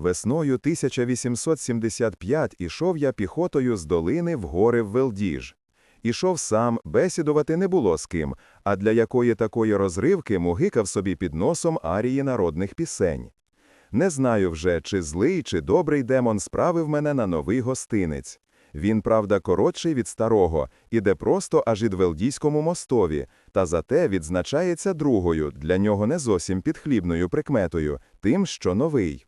Весною 1875 ішов я піхотою з долини в гори в Велдіж. Ішов сам, бесідувати не було з ким, а для якої такої розривки мугикав собі під носом арії народних пісень. Не знаю вже, чи злий, чи добрий демон справив мене на новий гостинець. Він, правда, коротший від старого, іде просто аж ід Велдійському мостові, та зате відзначається другою, для нього не зовсім підхлібною прикметою, тим, що новий.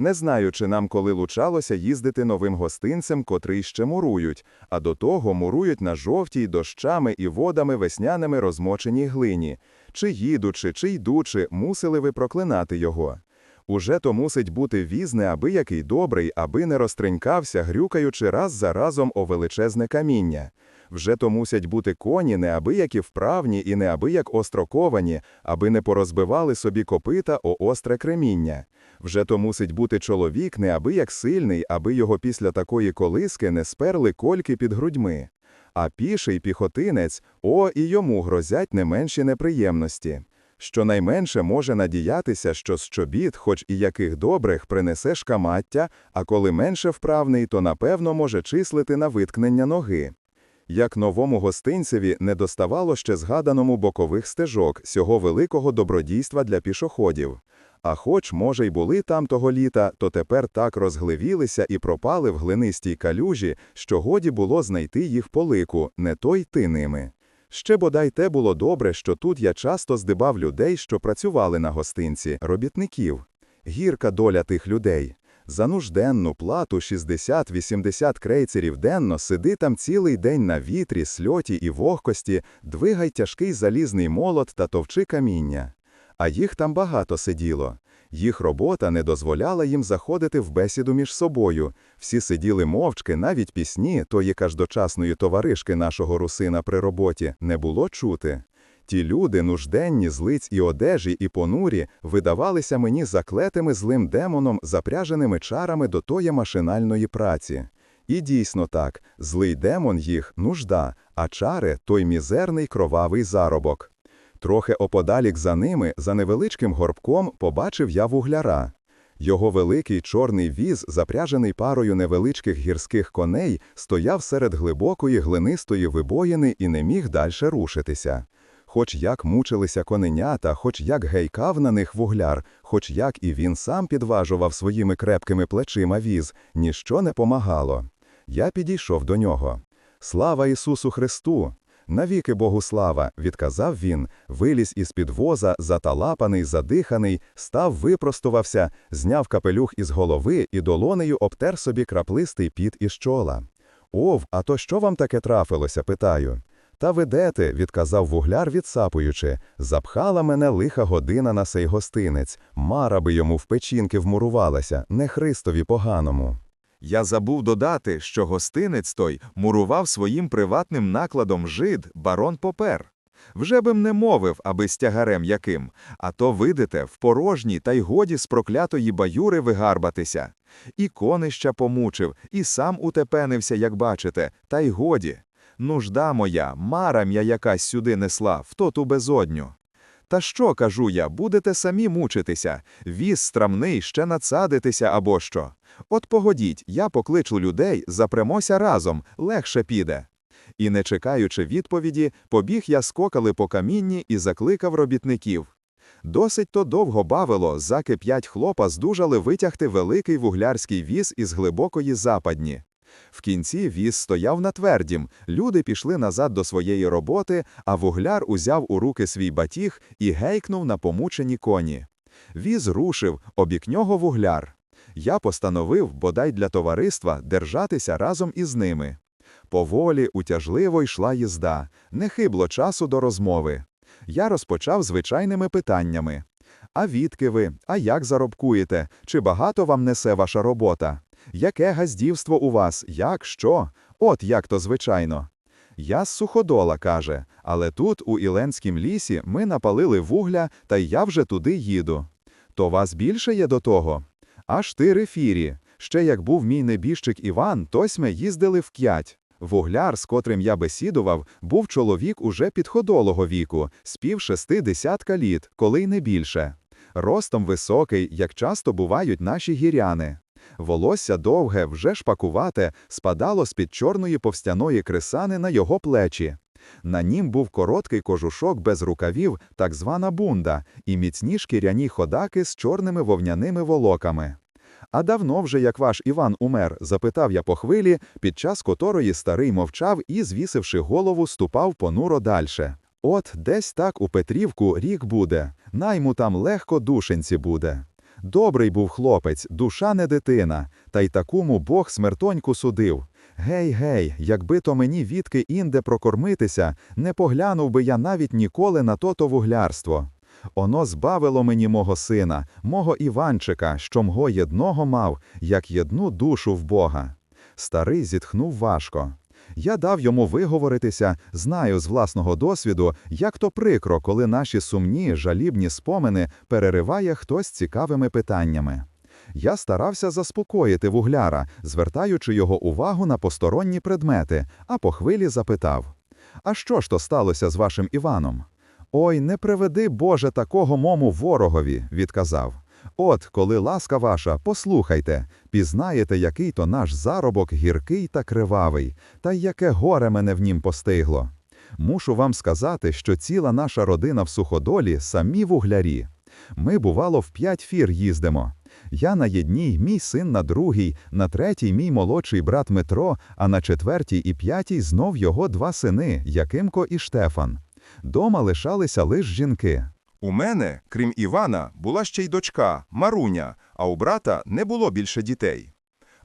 Не знаю, чи нам коли лучалося їздити новим гостинцем, котрий ще мурують, а до того мурують на жовтій дощами і водами весняними розмоченій глині. Чи їдучи, чи йдучи, мусили ви проклинати його. Уже то мусить бути віз неабиякий добрий, аби не розтринькався, грюкаючи раз за разом о величезне каміння. Вже то мусять бути коні неабиякі вправні і неабияк остроковані, аби не порозбивали собі копита о остре креміння. Вже то мусить бути чоловік неабияк сильний, аби його після такої колиски не сперли кольки під грудьми. А піший піхотинець, о, і йому грозять не менші неприємності. Щонайменше може надіятися, що з чобіт, хоч і яких добрих, принесе шкамаття, а коли менше вправний, то напевно може числити на виткнення ноги. Як новому гостинцеві не доставало ще згаданому бокових стежок сього великого добродійства для пішоходів. А хоч, може, й були там того літа, то тепер так розгливілися і пропали в глинистій калюжі, що годі було знайти їх по лику, не то йти ними. Ще бодай те було добре, що тут я часто здибав людей, що працювали на гостинці, робітників. Гірка доля тих людей. За нужденну плату 60-80 крейцерів денно сиди там цілий день на вітрі, сльоті і вогкості, двигай тяжкий залізний молот та товчи каміння. А їх там багато сиділо. Їх робота не дозволяла їм заходити в бесіду між собою. Всі сиділи мовчки, навіть пісні тої каждочасної товаришки нашого русина при роботі не було чути. Ті люди, нужденні, злиць і одежі, і понурі, видавалися мені заклетими злим демоном, запряженими чарами до тої машинальної праці. І дійсно так, злий демон їх нужда, а чари той мізерний кровавий заробок. Трохи оподалік за ними, за невеличким горбком, побачив я вугляра. Його великий чорний віз, запряжений парою невеличких гірських коней, стояв серед глибокої глинистої вибоїни і не міг дальше рушитися. Хоч як мучилися коненята, хоч як гейкав на них вугляр, хоч як і він сам підважував своїми крепкими плечима віз, ніщо не помагало. Я підійшов до нього. Слава Ісусу Христу! Навіки Богу слава, відказав він, виліз із під воза, заталапаний, задиханий, став, випростувався, зняв капелюх із голови і долонею обтер собі краплистий піт із чола. Ов, а то що вам таке трапилося? питаю. Та ведете, відказав вугляр, відсапуючи, запхала мене лиха година на сей гостинець, мара би йому в печінки вмурувалася, не Христові поганому. Я забув додати, що гостинець той мурував своїм приватним накладом жид барон Попер. Вже бим не мовив, аби з тягарем яким, а то видите, в порожній та й годі з проклятої баюри вигарбатися. І конища помучив, і сам утепенився, як бачите, та й годі. Нужда моя, мара м'я якась сюди несла, в тоту безодню. Та що, кажу я, будете самі мучитися, віз страмний ще надсадитися або що. От погодіть, я покличу людей, запремося разом, легше піде. І, не чекаючи відповіді, побіг я скокали по камінні і закликав робітників. Досить то довго бавило, заки п'ять хлопа здужали витягти великий вуглярський віз із глибокої западні. В кінці віз стояв на твердім, люди пішли назад до своєї роботи, а вугляр узяв у руки свій батіг і гейкнув на помучені коні. Віз рушив, обік нього вугляр. Я постановив, бодай для товариства, держатися разом із ними. Поволі, утяжливо йшла їзда, не хибло часу до розмови. Я розпочав звичайними питаннями. А відки ви, а як заробкуєте? Чи багато вам несе ваша робота? Яке газдівство у вас, як що? От як то звичайно. Я з суходола, каже, але тут, у Іленськім лісі, ми напалили вугля, та я вже туди їду. То вас більше є до того? Аж ти рефірі. Ще як був мій небіжчик Іван, тось ми їздили в к'ять. Вугляр, з котрим я бесідував, був чоловік уже підходолого віку, з пів шести десятка літ, коли й не більше. Ростом високий, як часто бувають наші гіряни. Волосся довге, вже шпакувате, спадало з-під чорної повстяної кресани на його плечі. На нім був короткий кожушок без рукавів, так звана бунда, і міцні шкіряні ходаки з чорними вовняними волоками. А давно вже, як ваш Іван умер, запитав я по хвилі, під час котрої старий мовчав і, звісивши голову, ступав понуро дальше. От десь так у Петрівку рік буде, найму там легко душенці буде. Добрий був хлопець, душа не дитина, та й такому Бог смертоньку судив. Гей, гей, якби то мені відки інде прокормитися, не поглянув би я навіть ніколи на то-то вуглярство. Оно збавило мені мого сина, мого Іванчика, що мго єдного мав, як єдну душу в Бога. Старий зітхнув важко. Я дав йому виговоритися, знаю з власного досвіду, як то прикро, коли наші сумні, жалібні спомини перериває хтось цікавими питаннями. Я старався заспокоїти вугляра, звертаючи його увагу на посторонні предмети, а по хвилі запитав: А що ж то сталося з вашим Іваном? Ой, не приведи, Боже, такого мому ворогові, відказав. От, коли ласка ваша, послухайте, пізнаєте, який то наш заробок гіркий та кривавий, та яке горе мене в нім постигло. Мушу вам сказати, що ціла наша родина в суходолі самі вуглярі. Ми, бувало, в п'ять фір їздимо. Я на єдній, мій син на другій, на третій мій молодший брат Метро, а на четвертій і п'ятій знов його два сини Якимко і Штефан. Дома лишалися лиш жінки. У мене, крім Івана, була ще й дочка Маруня, а у брата не було більше дітей.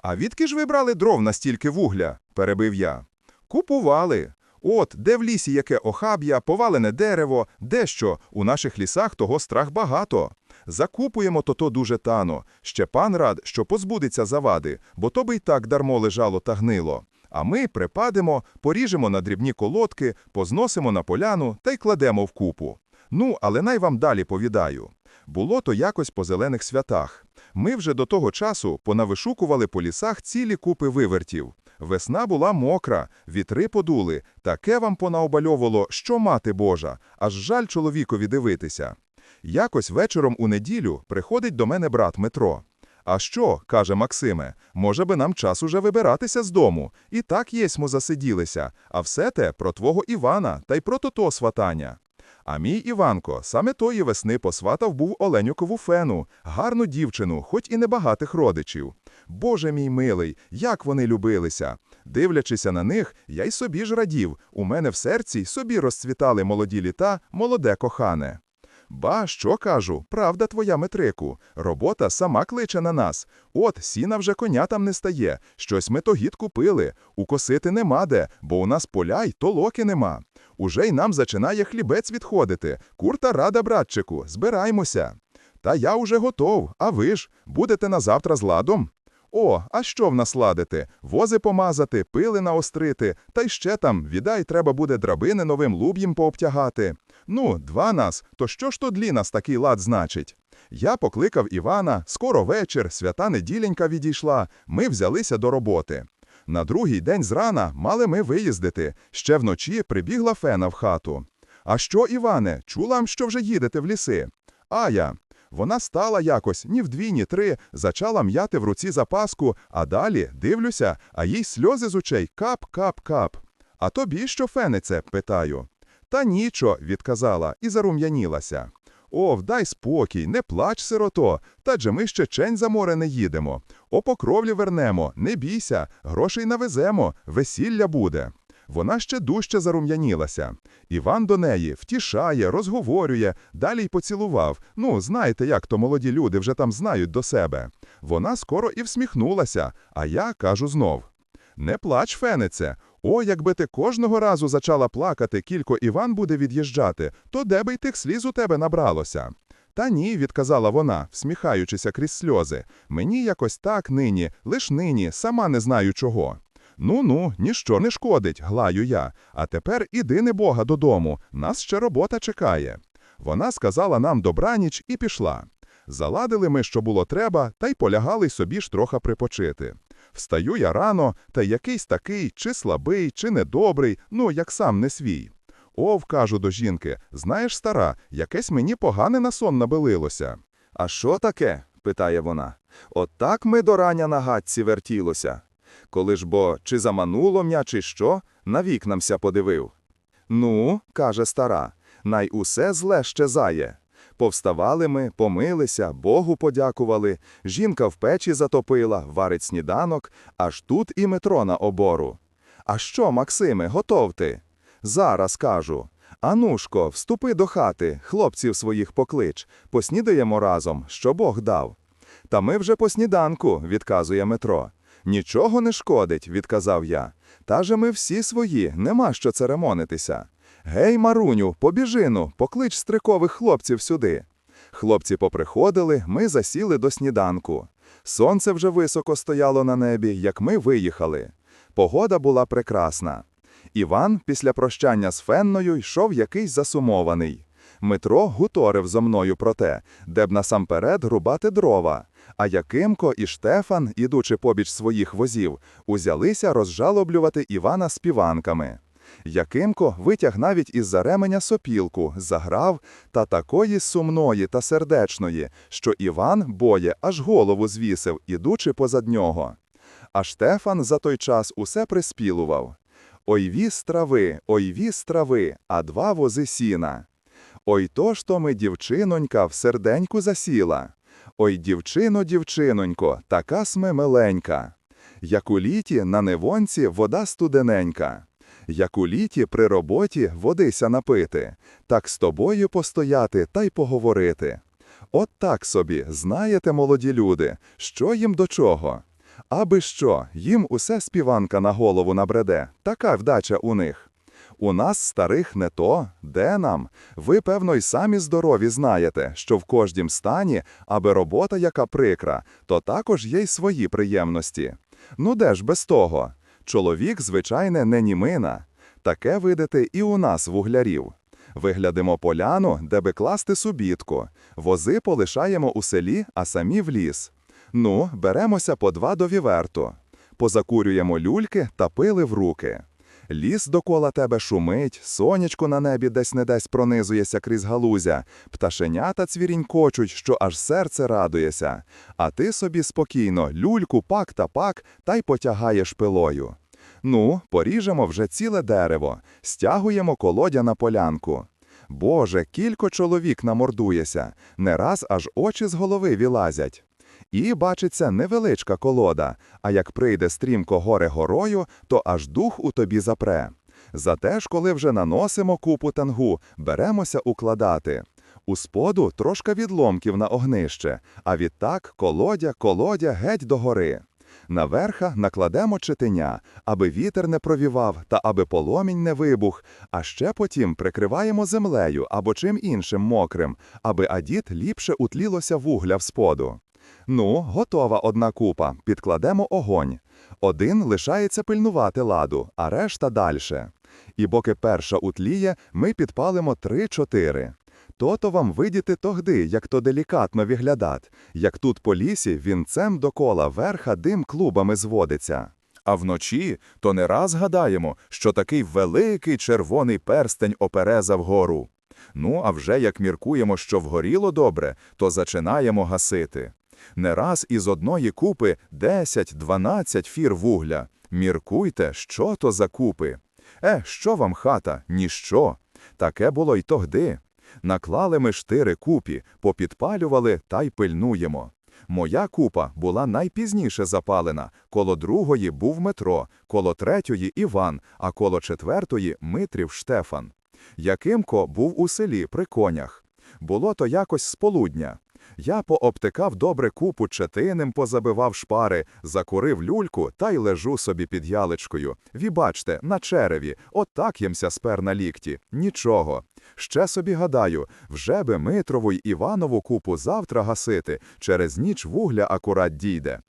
А відки ж ви брали дров настільки вугля? перебив я. Купували. От, де в лісі яке охаб'я, повалене дерево, дещо, у наших лісах того страх багато. Закупуємо то-то дуже тано. Ще пан рад, що позбудеться завади, бо то би й так дармо лежало та гнило. А ми припадемо, поріжемо на дрібні колодки, позносимо на поляну та й кладемо в купу. Ну, але най вам далі повідаю. Було то якось по зелених святах. Ми вже до того часу понавишукували по лісах цілі купи вивертів. Весна була мокра, вітри подули, таке вам понаобальовувало, що мати Божа, аж жаль чоловікові дивитися. Якось вечором у неділю приходить до мене брат Метро. А що, каже Максиме, може би нам час уже вибиратися з дому. І так єсмо засиділися, а все те про твого Івана та й про то-то сватання. А мій Іванко саме тої весни посватав був Оленюкову фену, гарну дівчину, хоч і небагатих родичів. Боже мій милий, як вони любилися! Дивлячися на них, я й собі ж радів, у мене в серці собі розцвітали молоді літа, молоде кохане. Ба, що кажу, правда твоя, Метрику, робота сама кличе на нас. От, сіна вже коня там не стає, щось ми то гід купили, укосити нема де, бо у нас поля й толоки нема. Уже й нам зачинає хлібець відходити. Курта рада, братчику, збираймося. Та я уже готов, а ви ж, будете на завтра з ладом? О, а що в нас ладити? Вози помазати, пили наострити, та й ще там, відай, треба буде драбини новим луб'їм пообтягати. Ну, два нас, то що ж то длі нас такий лад значить? Я покликав Івана, скоро вечір, свята неділенька відійшла, ми взялися до роботи. На другий день зрана мали ми виїздити, ще вночі прибігла фена в хату. А що, Іване, чула, що вже їдете в ліси? А я. Вона стала якось, ні вдві, ні три, зачала м'яти в руці запаску, а далі, дивлюся, а їй сльози з очей кап-кап-кап. А тобі що фенице? питаю. Та нічо, відказала і зарум'янілася. О, вдай спокій, не плач, сирото, та же ми ще чень за море не їдемо. О покровлі вернемо, не бійся, грошей навеземо, весілля буде. Вона ще дужче зарум'янілася. Іван до неї втішає, розговорює, далі й поцілував. Ну, знаєте, як то молоді люди вже там знають до себе. Вона скоро і всміхнулася, а я кажу знов. Не плач, фенице. О, якби ти кожного разу зачала плакати, кілько Іван буде від'їжджати, то де би й тих сліз у тебе набралося? Та ні, відказала вона, всміхаючися крізь сльози. Мені якось так нині, лиш нині, сама не знаю чого. Ну-ну, ніщо не шкодить, глаю я. А тепер іди, небога, додому, нас ще робота чекає. Вона сказала нам добраніч і пішла. Заладили ми, що було треба, та й полягали собі ж троха припочити. Встаю я рано, та якийсь такий, чи слабий, чи недобрий, ну, як сам не свій. Ов, кажу до жінки, знаєш, стара, якесь мені погане на сон набелилося. А що таке? питає вона. От так ми до рання на гадці вертілося. Коли ж бо чи замануло м'я, чи що, на вікнамся подивив. Ну, каже стара, най усе зле щезає. Повставали ми, помилися, Богу подякували, жінка в печі затопила, варить сніданок, аж тут і метро на обору. А що, Максиме, готов ти? Зараз кажу. Анушко, вступи до хати, хлопців своїх поклич, поснідаємо разом, що Бог дав. Та ми вже по сніданку, відказує Метро. Нічого не шкодить, відказав я. Та же ми всі свої, нема що церемонитися. Гей, Маруню, побіжину, поклич стрикових хлопців сюди. Хлопці поприходили, ми засіли до сніданку. Сонце вже високо стояло на небі, як ми виїхали. Погода була прекрасна. Іван після прощання з Фенною йшов якийсь засумований. Митро гуторив зо мною про те, де б насамперед рубати дрова. А Якимко і Штефан, ідучи побіч своїх возів, узялися розжалоблювати Івана співанками. Якимко витяг навіть із-за ременя сопілку, заграв, та такої сумної та сердечної, що Іван боє аж голову звісив, ідучи позад нього. А Штефан за той час усе приспілував. Ой віз трави, ой віз трави, а два вози сіна. Ой то ж то ми, дівчинонька, в серденьку засіла. Ой, дівчино, дівчинонько, така сме миленька. Як у літі на невонці вода студененька. Як у літі при роботі водися напити, так з тобою постояти та й поговорити. От так собі, знаєте, молоді люди, що їм до чого? Аби що, їм усе співанка на голову набреде, така вдача у них. У нас, старих, не то, де нам? Ви, певно, й самі здорові знаєте, що в кождім стані, аби робота яка прикра, то також є й свої приємності. Ну де ж без того? Чоловік, звичайне, не німина. Таке видати і у нас вуглярів. Виглядимо поляну, де би класти субітку. Вози полишаємо у селі, а самі в ліс. Ну, беремося по два до віверту. Позакурюємо люльки та пили в руки. Ліс докола тебе шумить, сонячко на небі десь-не-десь пронизується крізь галузя, пташенята цвірінькочуть, що аж серце радується. А ти собі спокійно люльку пак та пак та й потягаєш пилою. Ну, поріжемо вже ціле дерево, стягуємо колодя на полянку. Боже, кілько чоловік намордуєся, не раз аж очі з голови вілазять. І, бачиться, невеличка колода, а як прийде стрімко горе горою, то аж дух у тобі запре. Зате ж, коли вже наносимо купу тангу, беремося укладати. У споду трошка відломків на огнище, а відтак колодя, колодя геть до гори. Наверха накладемо читеня, аби вітер не провівав та аби поломінь не вибух, а ще потім прикриваємо землею або чим іншим мокрим, аби адіт ліпше утлілося вугля в споду. Ну, готова одна купа, підкладемо огонь. Один лишається пильнувати ладу, а решта дальше. І поки перша утліє, ми підпалимо три-чотири. То-то вам видіти тогди, як то делікатно виглядать, як тут по лісі вінцем докола верха дим клубами зводиться. А вночі то не раз гадаємо, що такий великий червоний перстень оперезав гору. Ну, а вже як міркуємо, що вгоріло добре, то зачинаємо гасити. Не раз із одної купи 10-12 фір вугля. Міркуйте, що то за купи. Е, що вам хата? Ніщо. Таке було й тогди. Наклали ми штири купі, попідпалювали та й пильнуємо. Моя купа була найпізніше запалена, коло другої був метро, коло третьої Іван, а коло четвертої Митрів Штефан. Якимко був у селі при конях. Було то якось з полудня. Я пообтикав добре купу четиним, позабивав шпари, закурив люльку та й лежу собі під яличкою. Ві бачте, на череві, от так ємся спер на лікті. Нічого. Ще собі гадаю, вже би Митрову й Іванову купу завтра гасити, через ніч вугля акурат дійде.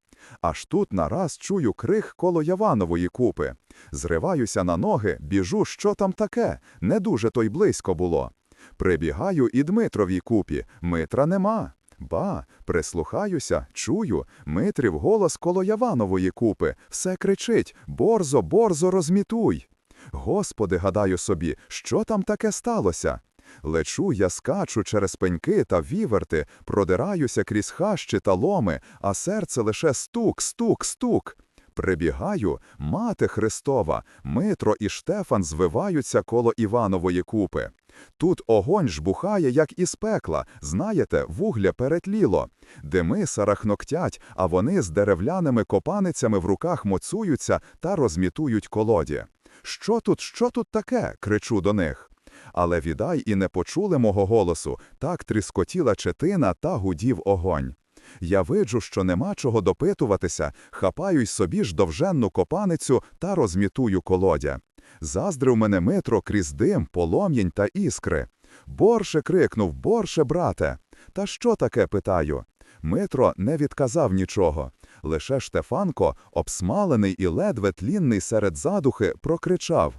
Аж тут нараз чую крих коло Яванової купи. Зриваюся на ноги, біжу, що там таке, не дуже то й близько було. Прибігаю і Дмитровій купі, Митра нема. Ба, прислухаюся, чую, Митрів голос коло Яванової купи, все кричить «Борзо, борзо, розмітуй!» Господи, гадаю собі, що там таке сталося? Лечу я скачу через пеньки та віверти, продираюся крізь хащі та ломи, а серце лише стук, стук, стук. Прибігаю, мати Христова, Митро і Штефан звиваються коло Іванової купи. Тут огонь жбухає, як із пекла, знаєте, вугля перетліло. Дими сарахноктять, а вони з деревляними копаницями в руках моцуються та розмітують колоді. Що тут, що тут таке? кричу до них. Але відай і не почули мого голосу, так тріскотіла четина та гудів огонь. Я виджу, що нема чого допитуватися, хапаю й собі ж довженну копаницю та розмітую колодя. Заздрив мене Митро крізь дим, полом'янь та іскри. Борше крикнув, борше, брате. Та що таке, питаю? Митро не відказав нічого. Лише Штефанко, обсмалений і ледве тлінний серед задухи, прокричав.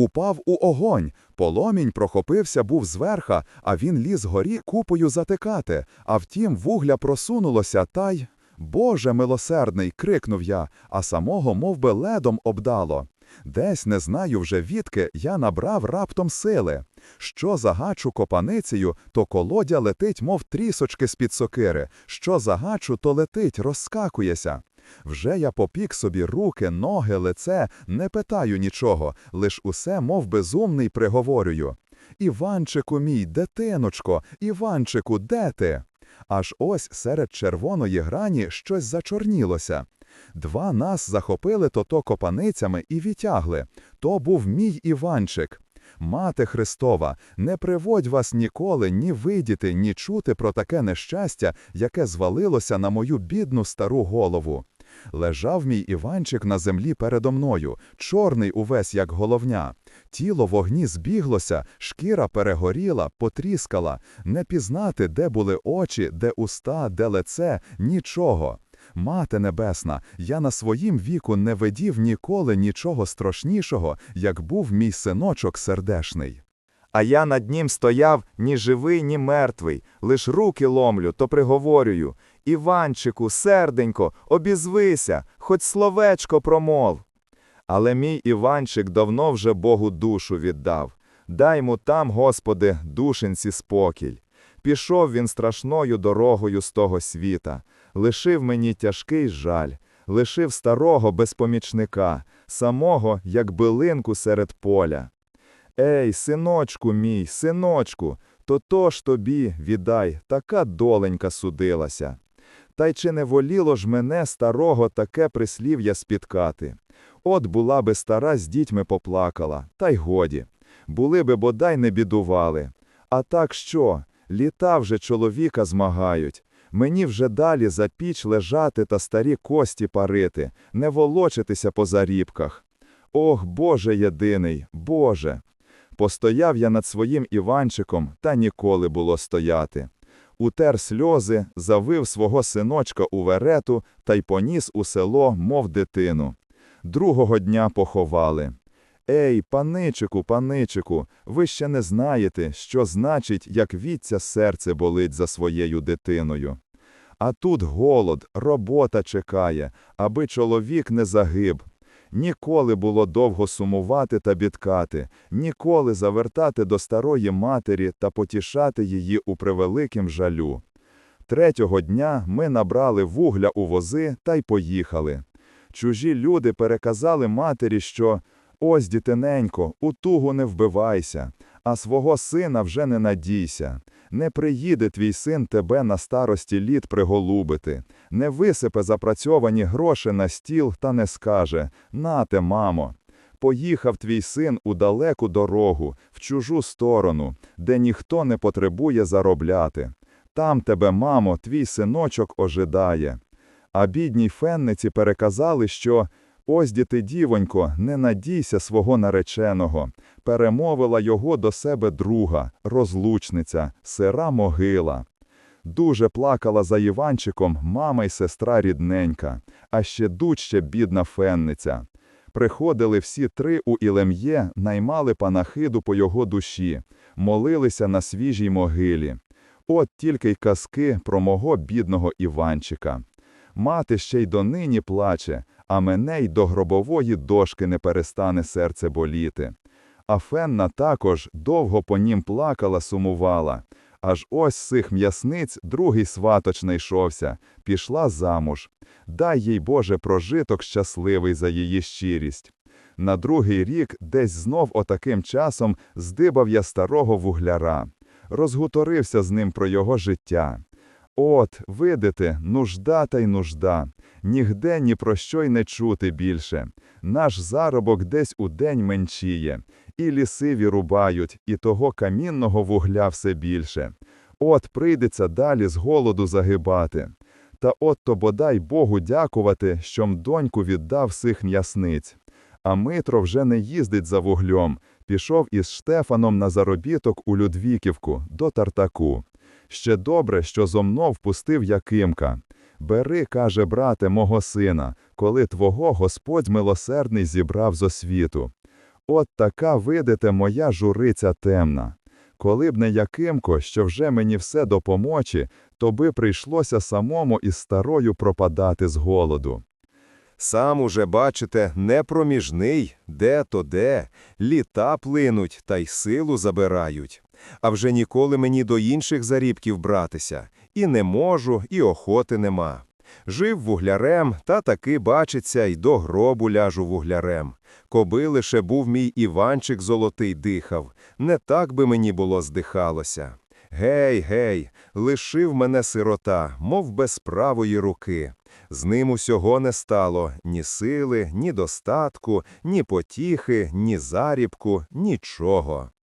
Упав у огонь, поломінь прохопився був зверха, а він ліз горі купою затикати, а втім вугля просунулося, та й... Боже милосердний, крикнув я, а самого мов би, ледом обдало. Десь, не знаю вже відки, я набрав раптом сили. Що загачу копаницею, то колодя летить, мов трісочки з-під сокири. Що загачу, то летить, розскакується. Вже я попік собі руки, ноги, лице, не питаю нічого, лиш усе, мов безумний, приговорюю. Іванчику мій, дитиночко, Іванчику, де ти? Аж ось серед червоної грані щось зачорнілося. Два нас захопили то-то копаницями і відтягли. То був мій Іванчик. Мати Христова, не приводь вас ніколи ні видіти, ні чути про таке нещастя, яке звалилося на мою бідну стару голову. Лежав мій Іванчик на землі передо мною, чорний увесь, як головня. Тіло в огні збіглося, шкіра перегоріла, потріскала. Не пізнати, де були очі, де уста, де лице, нічого. Мати небесна, я на своїм віку не видів ніколи нічого страшнішого, як був мій синочок сердешний. А я над ним стояв ні живий, ні мертвий, лиш руки ломлю, то приговорюю. Іванчику, серденько, обізвися, хоч словечко промов. Але мій Іванчик давно вже Богу душу віддав. Дай йому там, Господи, душенці спокій. Пішов він страшною дорогою з того світа, лишив мені тяжкий жаль, лишив старого безпомічника, самого, як билинку серед поля. Ей, синочку мій, синочку, то то ж тобі, віддай, така доленька судилася. Та й чи не воліло ж мене старого таке прислів'я спіткати? От була би стара з дітьми поплакала, та й годі. Були би бодай не бідували. А так що? Літа вже чоловіка змагають. Мені вже далі за піч лежати та старі кості парити, не волочитися по зарібках. Ох, Боже єдиний, Боже! Постояв я над своїм Іванчиком, та ніколи було стояти. Утер сльози, завив свого синочка у верету та й поніс у село, мов дитину. Другого дня поховали. Ей, паничику, паничику, ви ще не знаєте, що значить, як віця серце болить за своєю дитиною. А тут голод, робота чекає, аби чоловік не загиб. Ніколи було довго сумувати та бідкати, ніколи завертати до старої матері та потішати її у превеликим жалю. Третього дня ми набрали вугля у вози та й поїхали. Чужі люди переказали матері, що «Ось, дітиненько, у тугу не вбивайся, а свого сина вже не надійся. Не приїде твій син тебе на старості літ приголубити, не висипе запрацьовані гроші на стіл та не скаже «Нате, мамо». Поїхав твій син у далеку дорогу, в чужу сторону, де ніхто не потребує заробляти. Там тебе, мамо, твій синочок ожидає. А бідній фенниці переказали, що «Ось, діти, дівонько, не надійся свого нареченого». Перемовила його до себе друга, розлучниця, сира могила. Дуже плакала за Іванчиком мама й сестра рідненька, а ще дужче бідна фенниця. Приходили всі три у Ілем'є, наймали панахиду по його душі, молилися на свіжій могилі. От тільки й казки про мого бідного Іванчика. Мати ще й донині плаче, а мене й до гробової дошки не перестане серце боліти. А Фенна також довго по нім плакала, сумувала. Аж ось з цих м'ясниць другий сваточ знайшовся, пішла замуж. Дай їй Боже прожиток щасливий за її щирість. На другий рік десь знов отаким часом здибав я старого вугляра. Розгуторився з ним про його життя. От, видите, нужда та й нужда. Нігде ні про що й не чути більше. Наш заробок десь у день меншіє. І ліси вірубають, і того камінного вугля все більше. От прийдеться далі з голоду загибати. Та от то бодай Богу дякувати, що м доньку віддав сих м'ясниць. А Митро вже не їздить за вуглем, пішов із Штефаном на заробіток у Людвіківку, до Тартаку. Ще добре, що зо мною впустив Якимка. Бери, каже, брате, мого сина, коли твого Господь милосердний зібрав зо світу. От така, видите, моя журиця темна. Коли б не Якимко, що вже мені все допомочі, то би прийшлося самому із старою пропадати з голоду. Сам уже, бачите, не проміжний, де то де, літа плинуть та й силу забирають. А вже ніколи мені до інших зарібків братися. І не можу, і охоти нема. Жив вуглярем, та таки, бачиться, й до гробу ляжу вуглярем. Коби лише був мій Іванчик золотий дихав, не так би мені було здихалося. Гей, гей, лишив мене сирота, мов без правої руки. З ним усього не стало ні сили, ні достатку, ні потіхи, ні зарібку, нічого.